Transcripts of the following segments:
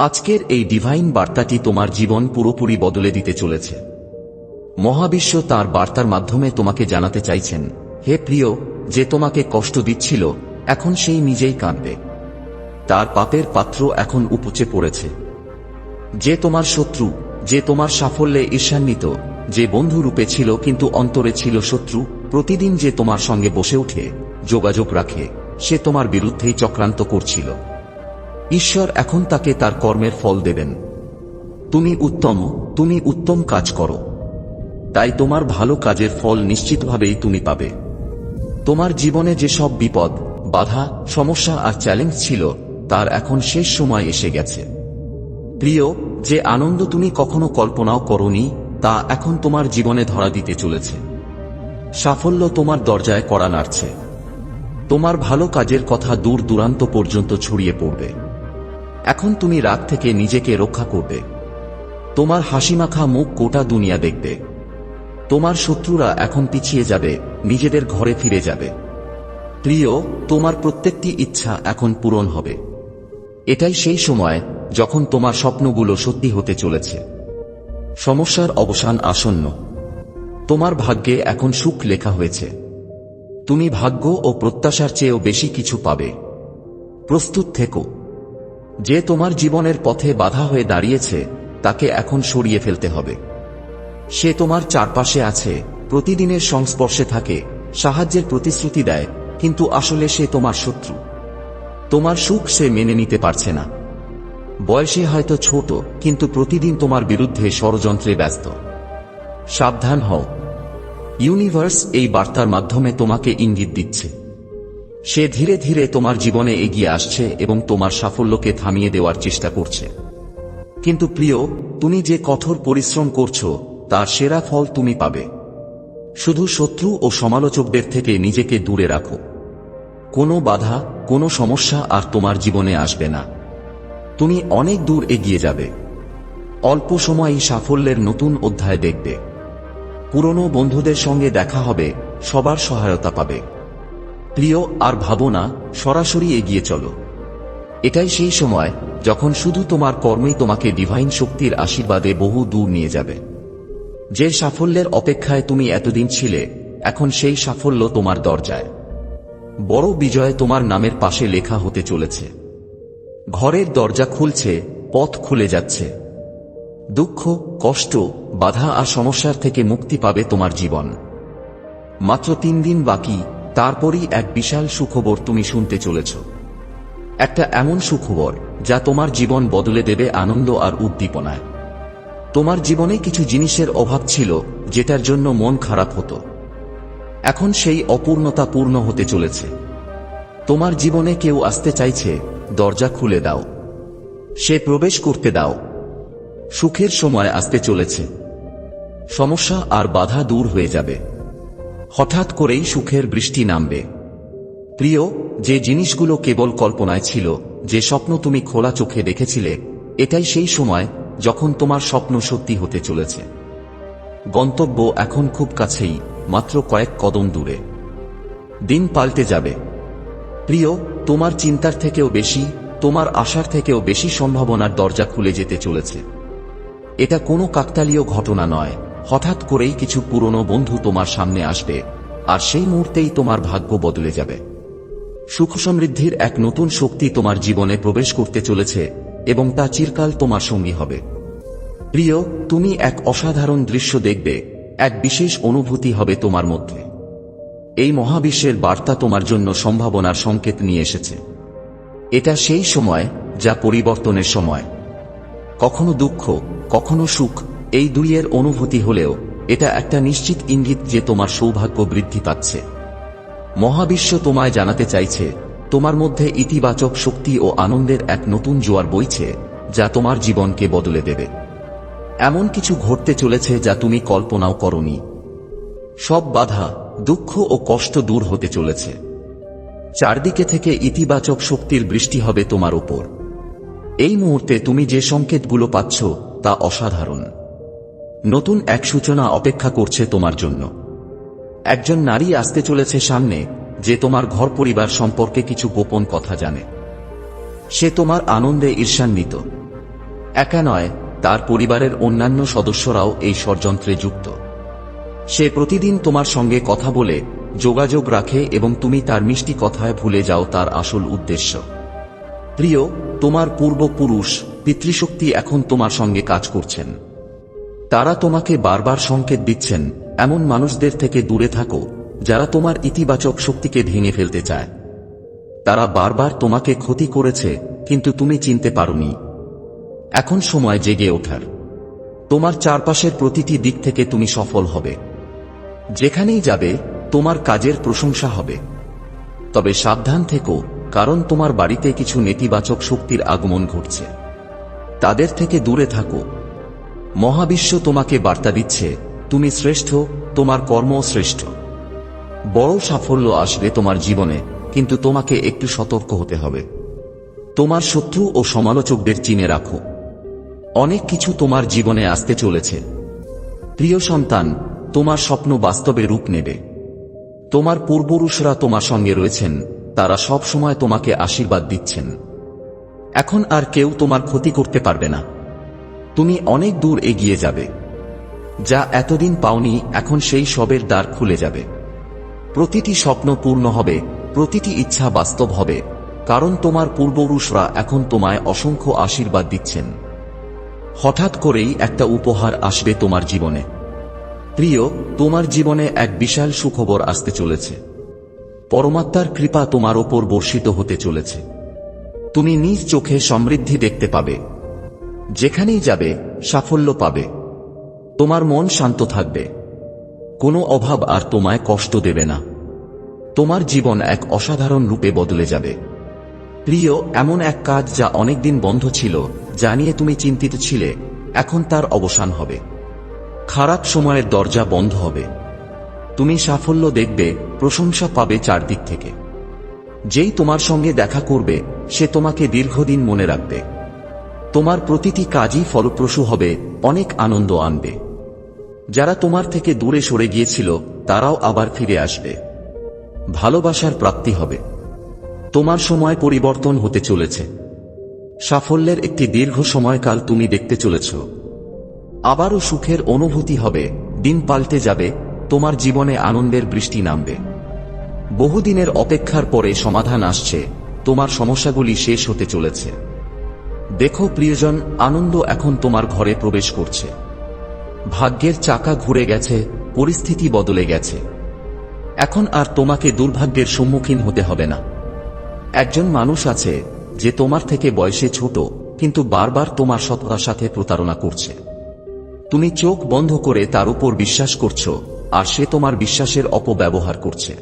আজকের এই ডিভাইন বার্তাটি তোমার জীবন পুরোপুরি বদলে দিতে চলেছে। মহাবিশ্ব তার বার্তার মাধ্যমে তোমাকে জানাতে চাইছেন, হে প্রিয়, যে তোমাকে কষ্ট দিচ্ছিল, এখন সেই নিজেই কাঁদবে। তার পাপের পাত্র এখন উপচে পড়েছে। যে তোমার শত্রু, যে তোমার সাফল্যে ঈর্ষান্বিত, যে বন্ধু রূপে ছিল কিন্তু অন্তরে ছিল শত্রু, প্রতিদিন যে তোমার সঙ্গে বসে উঠে যোগাযোগ রাখে, সে তোমার বিরুদ্ধেই চক্রান্ত করছিল। ঈশ্বর এখন তাকে তার কর্মের ফল দেবেন। তুমি উত্তম তুমি উত্তম কাজ করো। তাই তোমার ভালো কাজের ফল নিশ্চিতভাবেই তুমি পাবে। তোমার জীবনে যে সব বিপদ, বাধা, সমস্যা আর চ্যালেঞ্জ ছিল, তার এখন শেষ সময় এসে গেছে। প্রিয়, যে আনন্দ তুমি কখনো কল্পনাও করনি, তা এখন তোমার জীবনে ধরা দিতে চলেছে। সাফল্য তোমার দরজায় কড়া নাড়ছে। তোমার ভালো কাজের কথা দূর দূরান্ত পর্যন্ত ছড়িয়ে পড়বে। এখন তুমি রাগ থেকে নিজেকে রক্ষা করবে। তোমার হাসিমাখা মুখ গোটা দুনিয়া দেখবে। তোমার শত্রুরা এখন পিছিয়ে যাবে, নিজেদের ঘরে ফিরে যাবে। প্রিয়, তোমার প্রত্যেকটি ইচ্ছা এখন পূরণ হবে। এটাই সেই সময় যখন তোমার স্বপ্নগুলো সত্যি হতে চলেছে। সমস্যার অবসান আসন্ন। তোমার ভাগ্যে এখন সুখ লেখা হয়েছে। তুমি ভাগ্য ও প্রত্যাশার চেয়েও বেশি কিছু পাবে। প্রস্তুত থেকো। যে তোমার জীবনের পথে বাধা হয়ে দাঁড়িয়েছে, তাকে এখন সরিয়ে ফেলতে হবে। সে তোমার চারপাশে আছে, প্রতিদিনের সংস্পর্শে থাকে, সাহায্যের প্রতিশ্রুতি দেয়, কিন্তু আসলে সে তোমার শত্রু। তোমার সুখ সে মেনে নিতে পারছে না। বয়সে হয়তো ছোট, কিন্তু প্রতিদিন তোমার বিরুদ্ধে ষড়যন্ত্রে ব্যস্ত। সাবধান হও। ইউনিভার্স এই বার্তার মাধ্যমে তোমাকে ইঙ্গিত দিচ্ছে। সে ধীরে ধীরে তোমার জীবনে এগিয়ে আসছে এবং তোমার সাফল্যকে থামিয়ে দেওয়ার চেষ্টা করছে। কিন্তু প্রিয়, তুমি যে কঠোর পরিশ্রম করছ, তার সেরা ফল তুমি পাবে। শুধু শত্রু ও সমালোচকদের থেকে নিজেকে দূরে রাখো। কোনো বাধা, কোনো সমস্যা আর তোমার জীবনে আসবে না। তুমি অনেক দূর এগিয়ে যাবে। অল্প সময়ই সাফল্যের নতুন অধ্যায় দেখবে। পুরনো বন্ধুদের সঙ্গে দেখা হবে, সবার সহায়তা পাবে। প্রিয় আর ভাবো না, সরাসরি এগিয়ে চলো। এটাই সেই সময় যখন শুধু তোমার কর্মই তোমাকে ডিভাইন শক্তির আশীর্বাদে বহু দূর নিয়ে যাবে। যে সাফল্যের অপেক্ষায় তুমি এতদিন ছিলে, এখন সেই সাফল্য তোমার দরজায়। বড় বিজয় তোমার নামের পাশে লেখা হতে চলেছে। ঘরের দরজা খুলছে, পথ খুলে যাচ্ছে। দুঃখ, কষ্ট, বাধা আর সমস্যার থেকে মুক্তি পাবে তোমার জীবন। মাত্র তিন দিন বাকি তারপরই এক বিশাল সুখবর তুমি শুনতে চলেছ। একটা এমন সুখবর যা তোমার জীবন বদলে দেবে আনন্দ আর উদ্দীপনায়। তোমার জীবনে কিছু জিনিসের অভাব ছিল, যেটার জন্য মন খারাপ হতো। এখন সেই অপূর্ণতা পূর্ণ হতে চলেছে। তোমার জীবনে কেউ আসতে চাইছে, দরজা খুলে দাও। সে প্রবেশ করতে দাও। সুখের সময় আসতে চলেছে। সমস্যা আর বাধা দূর হয়ে যাবে। হঠাৎ করেই সুখের বৃষ্টি নামবে। প্রিয়, যে জিনিসগুলো কেবল কল্পনায় ছিল, যে স্বপ্ন তুমি খোলা চোখে দেখেছিলে, এটাই সেই সময় যখন তোমার স্বপ্ন সত্যি হতে চলেছে। গন্তব্য এখন খুব কাছেই, মাত্র কয়েক কদম দূরে। দিন পাল্টে যাবে। প্রিয়, তোমার চিন্তার থেকেও বেশি, তোমার আশার থেকেও বেশি সম্ভাবনার দরজা খুলে যেতে চলেছে। এটা কোনো কাকতালীয় ঘটনা নয়। হঠাৎ করেই কিছু পুরনো বন্ধু তোমার সামনে আসবে, আর সেই মুহূর্তেই তোমার ভাগ্য বদলে যাবে। সুখ সমৃদ্ধির এক নতুন শক্তি তোমার জীবনে প্রবেশ করতে চলেছে, এবং তা চিরকাল তোমার সঙ্গী হবে। প্রিয়, তুমি এক অসাধারণ দৃশ্য দেখবে, এক বিশেষ অনুভূতি হবে তোমার মধ্যে। এই মহাবিশ্বের বার্তা তোমার জন্য সম্ভাবনার সংকেত নিয়ে এসেছে। এটা সেই সময়, যা পরিবর্তনের সময়। কখনো দুঃখ, কখনো সুখ এই দুইয়ের অনুভূতি হলেও, এটা একটা নিশ্চিত ইঙ্গিত যে তোমার সৌভাগ্য বৃদ্ধি পাচ্ছে। মহাবিশ্ব তোমায় জানাতে চাইছে, তোমার মধ্যে ইতিবাচক শক্তি ও আনন্দের এক নতুন জোয়ার বইছে, যা তোমার জীবনকে বদলে দেবে। এমন কিছু ঘটতে চলেছে যা তুমি কল্পনাও করনি। সব বাধা, দুঃখ ও কষ্ট দূর হতে চলেছে। চারদিকে থেকে ইতিবাচক শক্তির বৃষ্টি হবে তোমার উপর এই মুহূর্তে তুমি যে সংকেতগুলো পাচ্ছ, তা অসাধারণ। নতুন এক সূচনা অপেক্ষা করছে তোমার জন্য। একজন নারী আসতে চলেছে সামনে, যে তোমার ঘর পরিবার সম্পর্কে কিছু গোপন কথা জানে। সে তোমার আনন্দে ঈর্ষান্বিত। একা নয়, তার পরিবারের অন্যান্য সদস্যরাও এই ষড়যন্ত্রে যুক্ত। সে প্রতিদিন তোমার সঙ্গে কথা বলে, যোগাযোগ রাখে এবং তুমি তার মিষ্টি কথায় ভুলে যাও তার আসল উদ্দেশ্য। প্রিয়, তোমার পূর্বপুরুষ, পিতৃশক্তি এখন তোমার সঙ্গে কাজ করছেন। তারা তোমাকে বারবার সংকেত দিচ্ছেন, এমন মানুষদের থেকে দূরে থাকো, যারা তোমার ইতিবাচক শক্তিকে ভেঙে ফেলতে চায়। তারা বারবার তোমাকে ক্ষতি করেছে, কিন্তু তুমি চিনতে পারোনি। এখন সময় জেগে ওঠার। তোমার চারপাশের প্রতিটি দিক থেকে তুমি সফল হবে। যেখানেই যাবে, তোমার কাজের প্রশংসা হবে। তবে সাবধান থেকো, কারণ তোমার বাড়িতে কিছু নেতিবাচক শক্তির আগমন ঘটছে। তাদের থেকে দূরে থাকো। মহাবিশ্ব তোমাকে বার্তা দিচ্ছে, তুমি শ্রেষ্ঠ, তোমার কর্ম শ্রেষ্ঠ। বড় সাফল্য আসবে তোমার জীবনে, কিন্তু তোমাকে একটু সতর্ক হতে হবে। তোমার শত্রু ও সমালোচকদের চিনে রাখো। অনেক কিছু তোমার জীবনে আসতে চলেছে। প্রিয় সন্তান, তোমার স্বপ্ন বাস্তবে রূপ নেবে। তোমার পূর্বপুরুষরা তোমার সঙ্গে রয়েছেন, তারা সব সময় তোমাকে আশীর্বাদ দিচ্ছেন। এখন আর কেউ তোমার ক্ষতি করতে পারবে না। তুমি অনেক দূর এগিয়ে যাবে। যা এতদিন পাওনি, এখন সেই সবের দ্বার খুলে যাবে। প্রতিটি স্বপ্ন পূর্ণ হবে, প্রতিটি ইচ্ছা বাস্তব হবে, কারণ তোমার পূর্বপুরুষরা এখন তোমায় অসংখ্য আশীর্বাদ দিচ্ছেন। হঠাৎ করেই একটা উপহার আসবে তোমার জীবনে। প্রিয়, তোমার জীবনে এক বিশাল সুখবর আসতে চলেছে। পরমাত্মার কৃপা তোমার ওপর বর্ষিত হতে চলেছে। তুমি নিজ চোখে সমৃদ্ধি দেখতে পাবে। যেখানেই যাবে, সাফল্য পাবে। তোমার মন শান্ত থাকবে। কোনো অভাব আর তোমায় কষ্ট দেবে না। তোমার জীবন এক অসাধারণ রূপে বদলে যাবে। প্রিয়, এমন এক কাজ যা অনেকদিন বন্ধ ছিল, যা নিয়ে তুমি চিন্তিত ছিলে, এখন তার অবসান হবে। খারাপ সময়ের দরজা বন্ধ হবে। তুমি সাফল্য দেখবে, প্রশংসা পাবে চারদিক থেকে। যেই তোমার সঙ্গে দেখা করবে, সে তোমাকে দীর্ঘদিন মনে রাখবে। তোমার প্রতিটি কাজই ফলপ্রসূ হবে, অনেক আনন্দ আনবে। যারা তোমার থেকে দূরে সরে গিয়েছিল, তারাও আবার ফিরে আসবে। ভালোবাসার প্রাপ্তি হবে। তোমার সময় পরিবর্তন হতে চলেছে। সাফল্যের একটি দীর্ঘ সময়কাল তুমি দেখতে চলেছ। আবারও সুখের অনুভূতি হবে, দিন পাল্টে যাবে, তোমার জীবনে আনন্দের বৃষ্টি নামবে। বহুদিনের অপেক্ষার পরে সমাধান আসছে, তোমার সমস্যাগুলি শেষ হতে চলেছে। দেখো প্রিয়জন, আনন্দ এখন তোমার ঘরে প্রবেশ করছে। ভাগ্যের চাকা ঘুরে গেছে, পরিস্থিতি বদলে গেছে। এখন আর তোমাকে দুর্ভাগ্যের সম্মুখীন হতে হবে না। একজন মানুষ আছে, যে তোমার থেকে বয়সে ছোট, কিন্তু বারবার তোমার সততার সাথে প্রতারণা করছে। তুমি চোখ বন্ধ করে তার উপর বিশ্বাস করছ, আর সে তোমার বিশ্বাসের অপব্যবহার করছে।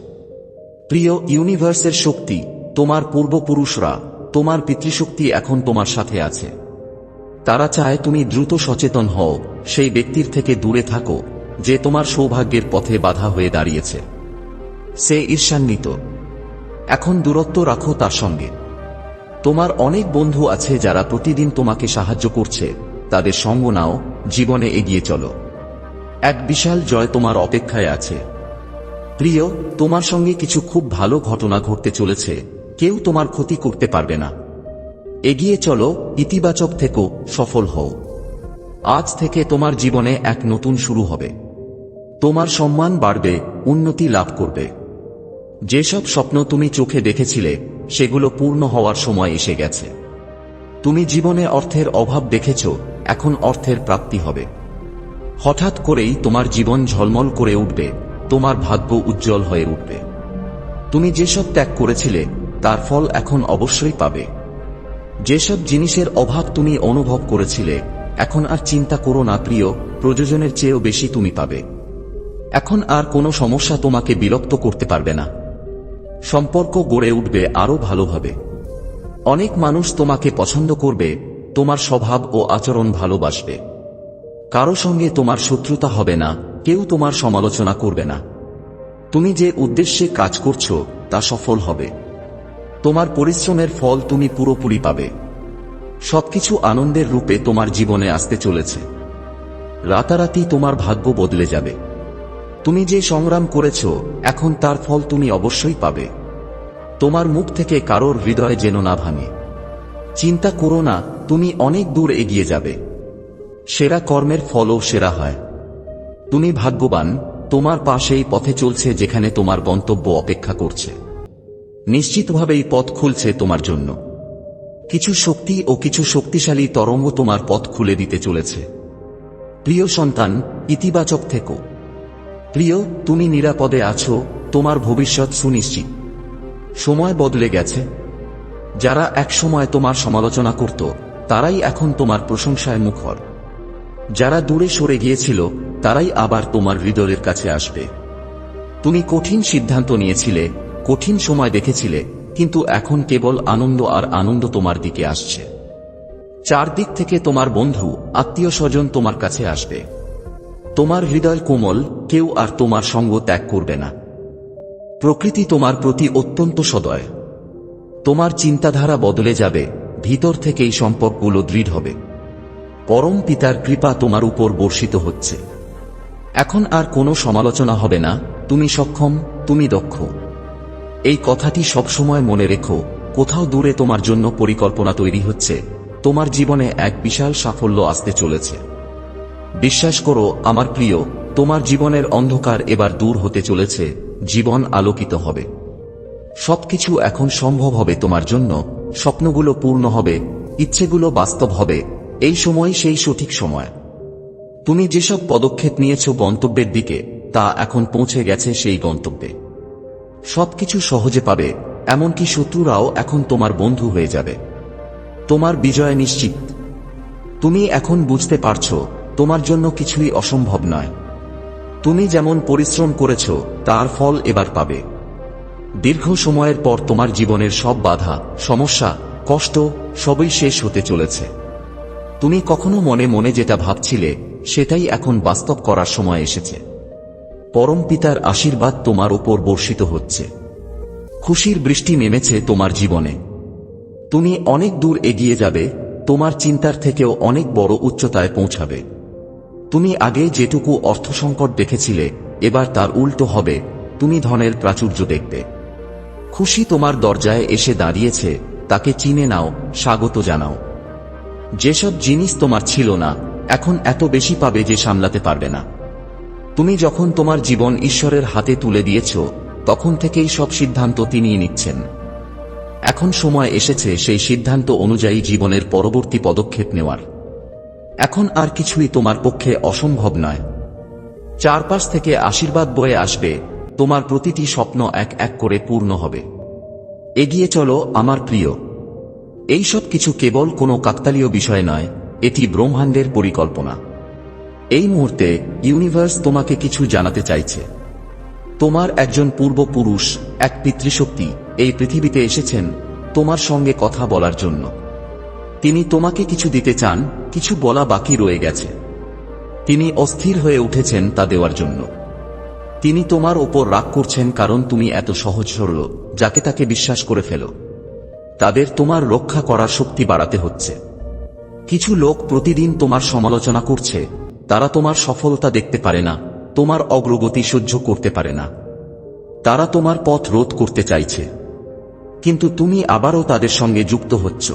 প্রিয় ইউনিভার্সের শক্তি, তোমার পূর্বপুরুষরা তোমার পিতৃশক্তি এখন তোমার সাথে আছে। তারা চায় তুমি দ্রুত সচেতন হও, সেই ব্যক্তির থেকে দূরে থাকো, যে তোমার সৌভাগ্যের পথে বাধা হয়ে দাঁড়িয়েছে। সে ঈর্ষান্বিত। এখন দূরত্ব রাখো তার সঙ্গে। তোমার অনেক বন্ধু আছে যারা প্রতিদিন তোমাকে সাহায্য করছে, তাদের সঙ্গ নাও, জীবনে এগিয়ে চলো। এক বিশাল জয় তোমার অপেক্ষায় আছে। প্রিয়, তোমার সঙ্গে কিছু খুব ভালো ঘটনা ঘটতে চলেছে কেউ তোমার ক্ষতি করতে পারবে না। এগিয়ে চলো, ইতিবাচক থেকো, সফল হও। আজ থেকে তোমার জীবনে এক নতুন শুরু হবে। তোমার সম্মান বাড়বে, উন্নতি লাভ করবে। যেসব স্বপ্ন তুমি চোখে দেখেছিলে, সেগুলো পূর্ণ হওয়ার সময় এসে গেছে। তুমি জীবনে অর্থের অভাব দেখেছ, এখন অর্থের প্রাপ্তি হবে। হঠাৎ করেই তোমার জীবন ঝলমল করে উঠবে, তোমার ভাগ্য উজ্জ্বল হয়ে উঠবে। তুমি যেসব ত্যাগ করেছিলে তার ফল এখন অবশ্যই পাবে। যেসব জিনিসের অভাব তুমি অনুভব করেছিলে, এখন আর চিন্তা করো না প্রিয়, প্রয়োজনের চেয়েও বেশি তুমি পাবে। এখন আর কোনো সমস্যা তোমাকে বিরক্ত করতে পারবে না। সম্পর্ক গড়ে উঠবে আরও ভালোভাবে। অনেক মানুষ তোমাকে পছন্দ করবে, তোমার স্বভাব ও আচরণ ভালোবাসবে। কারও সঙ্গে তোমার শত্রুতা হবে না, কেউ তোমার সমালোচনা করবে না। তুমি যে উদ্দেশ্যে কাজ করছ, তা সফল হবে। তোমার পরিশ্রমের ফল তুমি পুরোপুরি পাবে। সবকিছু আনন্দের রূপে তোমার জীবনে আসতে চলেছে। রাতারাতি তোমার ভাগ্য বদলে যাবে। তুমি যে সংগ্রাম করেছ, এখন তার ফল তুমি অবশ্যই পাবে। তোমার মুখ থেকে কারোর হৃদয় যেন না ভাঙে। চিন্তা করো না, তুমি অনেক দূর এগিয়ে যাবে। সেরা কর্মের ফলও সেরা হয়। তুমি ভাগ্যবান, তোমার পাশেই পথে চলছে যেখানে তোমার গন্তব্য অপেক্ষা করছে। নিশ্চিতভাবেই পথ খুলছে তোমার জন্য। কিছু শক্তি ও কিছু শক্তিশালী তরঙ্গ তোমার পথ খুলে দিতে চলেছে। প্রিয় সন্তান, ইতিবাচক থেকো। প্রিয়, তুমি নিরাপদে আছো, তোমার ভবিষ্যৎ সুনিশ্চিত। সময় বদলে গেছে। যারা একসময় তোমার সমালোচনা করত, তারাই এখন তোমার প্রশংসায় মুখর। যারা দূরে সরে গিয়েছিল, তারাই আবার তোমার হৃদয়ের কাছে আসবে। তুমি কঠিন সিদ্ধান্ত নিয়েছিলে কঠিন সময় দেখেছিলে, কিন্তু এখন কেবল আনন্দ আর আনন্দ তোমার দিকে আসছে। চারদিক থেকে তোমার বন্ধু, আত্মীয় স্বজন তোমার কাছে আসবে। তোমার হৃদয় কোমল, কেউ আর তোমার সঙ্গ ত্যাগ করবে না। প্রকৃতি তোমার প্রতি অত্যন্ত সদয়। তোমার চিন্তাধারা বদলে যাবে, ভিতর থেকেই সম্পর্কগুলো দৃঢ় হবে। পরম পিতার কৃপা তোমার উপর বর্ষিত হচ্ছে। এখন আর কোনো সমালোচনা হবে না, তুমি সক্ষম, তুমি দক্ষ। এই কথাটি সবসময় মনে রেখো, কোথাও দূরে তোমার জন্য পরিকল্পনা তৈরি হচ্ছে, তোমার জীবনে এক বিশাল সাফল্য আসতে চলেছে। বিশ্বাস করো, আমার প্রিয়, তোমার জীবনের অন্ধকার এবার দূর হতে চলেছে, জীবন আলোকিত হবে। সবকিছু এখন সম্ভব হবে তোমার জন্য, স্বপ্নগুলো পূর্ণ হবে, ইচ্ছেগুলো বাস্তব হবে, এই সময় সেই সঠিক সময়। তুমি যেসব পদক্ষেপ নিয়েছ গন্তব্যের দিকে, তা এখন পৌঁছে গেছে সেই গন্তব্যে। সবকিছু সহজে পাবে, এমনকি শত্রুরাও এখন তোমার বন্ধু হয়ে যাবে। তোমার বিজয় নিশ্চিত। তুমি এখন বুঝতে পারছ, তোমার জন্য কিছুই অসম্ভব নয়। তুমি যেমন পরিশ্রম করেছ, তার ফল এবার পাবে। দীর্ঘ সময়ের পর তোমার জীবনের সব বাধা, সমস্যা, কষ্ট সবই শেষ হতে চলেছে। তুমি কখনো মনে মনে যেটা ভাবছিলে, সেটাই এখন বাস্তব করার সময় এসেছে। পরম পিতার আশীর্বাদ তোমার ওপর বর্ষিত হচ্ছে। খুশির বৃষ্টি নেমেছে তোমার জীবনে। তুমি অনেক দূর এগিয়ে যাবে, তোমার চিন্তার থেকেও অনেক বড় উচ্চতায় পৌঁছাবে। তুমি আগে যেটুকু অর্থ সংকট দেখেছিলে, এবার তার উল্টো হবে, তুমি ধনের প্রাচুর্য দেখবে খুশি তোমার দরজায় এসে দাঁড়িয়েছে, তাকে চিনে নাও, স্বাগত জানাও। যেসব জিনিস তোমার ছিল না, এখন এত বেশি পাবে যে সামলাতে পারবে না। তুমি যখন তোমার জীবন ঈশ্বরের হাতে তুলে দিয়েছ, তখন থেকেই সব সিদ্ধান্ত তিনিই নিচ্ছেন। এখন সময় এসেছে সেই সিদ্ধান্ত অনুযায়ী জীবনের পরবর্তী পদক্ষেপ নেওয়ার। এখন আর কিছুই তোমার পক্ষে অসম্ভব নয়। চারপাশ থেকে আশীর্বাদ বয়ে আসবে, তোমার প্রতিটি স্বপ্ন এক এক করে পূর্ণ হবে। এগিয়ে চলো, আমার প্রিয়। এইসব কিছু কেবল কোনো কাকতালীয় বিষয় নয়, এটি ব্রহ্মাণ্ডের পরিকল্পনা। এই মুহূর্তে ইউনিভার্স তোমাকে কিছু জানাতে চাইছে। তোমার একজন পূর্বপুরুষ, এক পিতৃশক্তি, এই পৃথিবীতে এসেছেন তোমার সঙ্গে কথা বলার জন্য। তিনি তোমাকে কিছু দিতে চান, কিছু বলা বাকি রয়ে গেছে। তিনি অস্থির হয়ে উঠেছেন তা দেওয়ার জন্য। তিনি তোমার ওপর রাগ করছেন কারণ তুমি এত সহজ সরল, যাকে তাকে বিশ্বাস করে ফেলো। তাদের তোমার রক্ষা করার শক্তি বাড়াতে হচ্ছে। কিছু লোক প্রতিদিন তোমার সমালোচনা করছে তারা তোমার সফলতা দেখতে পারে না, তোমার অগ্রগতি সহ্য করতে পারে না। তারা তোমার পথ রোধ করতে চাইছে। কিন্তু তুমি আবারও তাদের সঙ্গে যুক্ত হচ্ছ।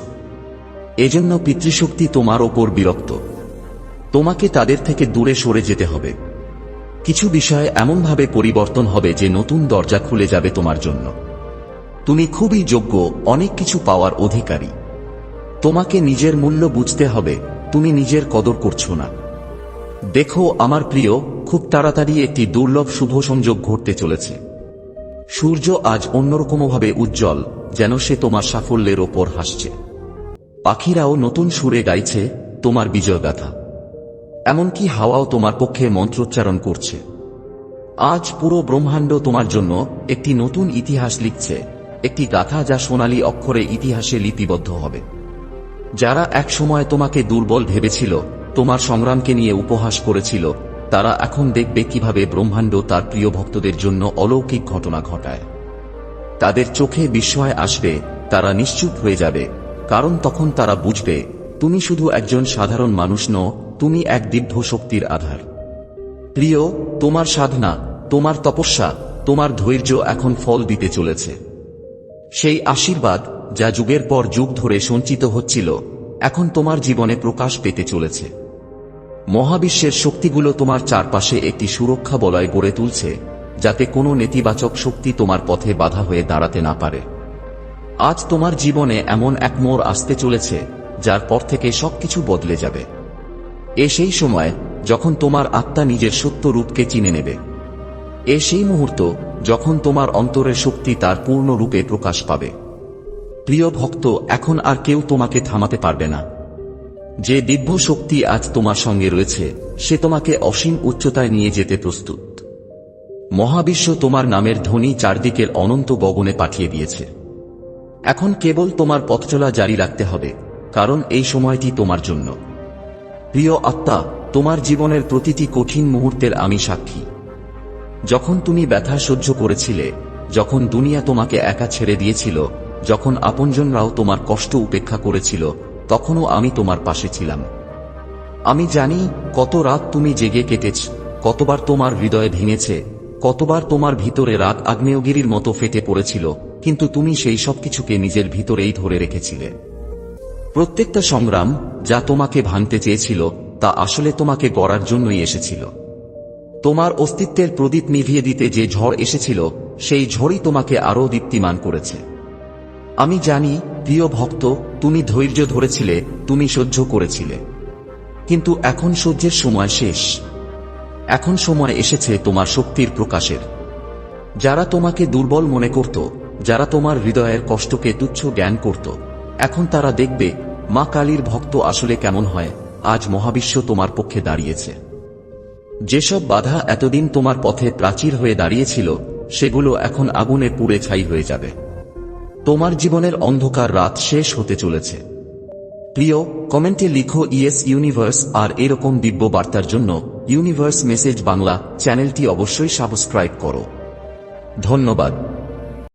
এজন্য পিতৃশক্তি তোমার ওপর বিরক্ত। তোমাকে তাদের থেকে দূরে সরে যেতে হবে। কিছু বিষয় এমনভাবে পরিবর্তন হবে যে নতুন দরজা খুলে যাবে তোমার জন্য। তুমি খুবই যোগ্য, অনেক কিছু পাওয়ার অধিকারী। তোমাকে নিজের মূল্য বুঝতে হবে, তুমি নিজের কদর করছ না। দেখো, আমার প্রিয়, খুব তাড়াতাড়ি একটি দুর্লভ শুভ সংযোগ ঘটতে চলেছে। সূর্য আজ অন্যরকমভাবে উজ্জ্বল, যেন সে তোমার সাফল্যের ওপর হাসছে। পাখিরাও নতুন সুরে গাইছে, তোমার বিজয় বিজয়গাথা। এমনকি হাওয়াও তোমার পক্ষে মন্ত্রোচ্চারণ করছে। আজ পুরো ব্রহ্মাণ্ড তোমার জন্য একটি নতুন ইতিহাস লিখছে, একটি গাথা যা সোনালী অক্ষরে ইতিহাসে লিপিবদ্ধ হবে। যারা একসময় তোমাকে দুর্বল ভেবেছিল তোমার সংগ্রামকে নিয়ে উপহাস করেছিল, তারা এখন দেখবে কীভাবে ব্রহ্মাণ্ড তার প্রিয় ভক্তদের জন্য অলৌকিক ঘটনা ঘটায়। তাদের চোখে বিস্ময় আসবে, তারা নিশ্চুপ হয়ে যাবে, কারণ তখন তারা বুঝবে, তুমি শুধু একজন সাধারণ মানুষ নও, তুমি এক দিব্য শক্তির আধার। প্রিয়, তোমার সাধনা, তোমার তপস্যা, তোমার ধৈর্য এখন ফল দিতে চলেছে। সেই আশীর্বাদ, যা যুগের পর যুগ ধরে সঞ্চিত হচ্ছিল, এখন তোমার জীবনে প্রকাশ পেতে চলেছে। মহাবিশ্বের শক্তিগুলো তোমার চারপাশে একটি সুরক্ষা বলয় গড়ে তুলছে, যাতে কোনো নেতিবাচক শক্তি তোমার পথে বাধা হয়ে দাঁড়াতে না পারে। আজ তোমার জীবনে এমন এক মোড় আসতে চলেছে, যার পর থেকে সবকিছু বদলে যাবে। এ সেই সময় যখন তোমার আত্মা নিজের সত্য রূপকে চিনে নেবে। এ সেই মুহূর্ত যখন তোমার অন্তরের শক্তি তার পূর্ণ রূপে প্রকাশ পাবে। প্রিয় ভক্ত, এখন আর কেউ তোমাকে থামাতে পারবে না। যে দিব্য শক্তি আজ তোমার সঙ্গে রয়েছে, সে তোমাকে অসীম উচ্চতায় নিয়ে যেতে প্রস্তুত। মহাবিশ্ব তোমার নামের ধ্বনি চারদিকের অনন্ত গগনে পাঠিয়ে দিয়েছে। এখন কেবল তোমার পথচলা জারি রাখতে হবে, কারণ এই সময়টি তোমার জন্য। প্রিয় আত্মা, তোমার জীবনের প্রতিটি কঠিন মুহূর্তের আমি সাক্ষী। যখন তুমি ব্যথা সহ্য করেছিলে, যখন দুনিয়া তোমাকে একা ছেড়ে দিয়েছিল, যখন আপনজনরাও তোমার কষ্ট উপেক্ষা করেছিল তখনও আমি তোমার পাশে ছিলাম। আমি জানি কত রাত তুমি জেগে কেটেছ, কতবার তোমার হৃদয় ভেঙেছে, কতবার তোমার ভিতরে রাগ আগ্নেয়গিরির মতো ফেটে পড়েছিল, কিন্তু তুমি সেই সব কিছুকে নিজের ভিতরেই ধরে রেখেছিলে। প্রত্যেকটা সংগ্রাম যা তোমাকে ভাঙতে চেয়েছিল, তা আসলে তোমাকে গড়ার জন্যই এসেছিল। তোমার অস্তিত্বের প্রদীপ নিভিয়ে দিতে যে ঝড় এসেছিল, সেই ঝড়ই তোমাকে আরও দীপ্তিমান করেছে। আমি জানি, প্রিয় ভক্ত, তুমি ধৈর্য ধরেছিলে, তুমি সহ্য করেছিলে। কিন্তু এখন সহ্যের সময় শেষ। এখন সময় এসেছে তোমার শক্তির প্রকাশের। যারা তোমাকে দুর্বল মনে করত, যারা তোমার হৃদয়ের কষ্টকে তুচ্ছ জ্ঞান করত, এখন তারা দেখবে, মা কালীর ভক্ত আসলে কেমন হয়, আজ মহাবিশ্ব তোমার পক্ষে দাঁড়িয়েছে। যেসব বাধা এতদিন তোমার পথে প্রাচীর হয়ে দাঁড়িয়েছিল, সেগুলো এখন আগুনে পুড়ে ছাই হয়ে যাবে। তোমার জীবনের অন্ধকার রাত শেষ হতে চলেছে। প্রিয়, কমেন্টে লিখো ইয়েস ইউনিভার্স আর এরকম দিব্য বার্তার জন্য ইউনিভার্স মেসেজ বাংলা চ্যানেলটি অবশ্যই সাবস্ক্রাইব করো। ধন্যবাদ।